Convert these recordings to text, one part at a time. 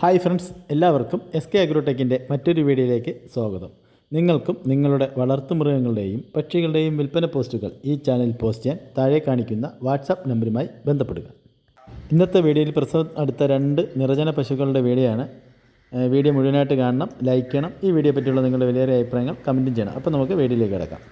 Hi friends എല്ലാവർക്കും S K അഗ്രോടെക്കിന്റെ മറ്റൊരു വീഡിയോയിലേക്ക് സ്വാഗതം. നിങ്ങൾക്കും നിങ്ങളുടെ വളർത്തുമൃഗങ്ങളുടെയും പക്ഷികളുടെയും വിൽപ്പന പോസ്റ്റുകൾ ഈ ചാനലിൽ പോസ്റ്റ് ചെയ്യാൻ താഴെ കാണിക്കുന്ന വാട്സാപ്പ് നമ്പറുമായി ബന്ധപ്പെടുക. ഇന്നത്തെ വീഡിയോയിൽ പ്രസവം അടുത്ത രണ്ട് നിർജന പശുക്കളുടെ വീഡിയോയാണ്. വീഡിയോ മുഴുവനായിട്ട് കാണണം ലൈക്ക് ചെയ്യണം. ഈ വീഡിയോ പറ്റിയുള്ള നിങ്ങളുടെ വിലയേറിയ അഭിപ്രായങ്ങൾ കമന്റും ചെയ്യണം. അപ്പോൾ നമുക്ക് വീഡിയോയിലേക്ക് കിടക്കാം.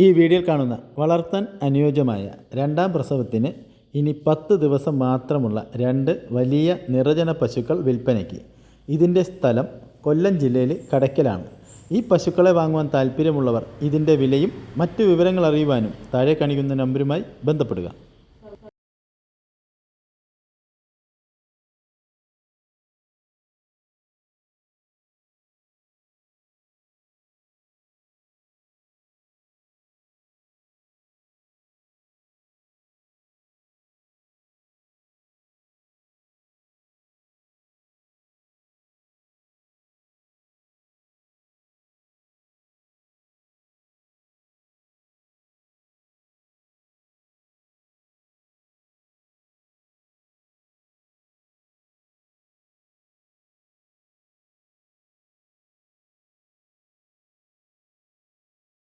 ഈ വീഡിയോയിൽ കാണുന്ന വളർത്താൻ അനുയോജ്യമായ രണ്ടാം പ്രസവത്തിന് ഇനി പത്ത് ദിവസം മാത്രമുള്ള രണ്ട് വലിയ നിറജന പശുക്കൾ വിൽപ്പനയ്ക്ക്. ഇതിന്റെ സ്ഥലം കൊല്ലം ജില്ലയിൽ കടയ്ക്കലാണ്. ഈ പശുക്കളെ വാങ്ങുവാൻ താല്പര്യമുള്ളവർ ഇതിന്റെ വിലയും മറ്റു വിവരങ്ങൾ അറിയുവാനും താഴെ കാണിക്കുന്ന നമ്പരുമായി ബന്ധപ്പെടുക.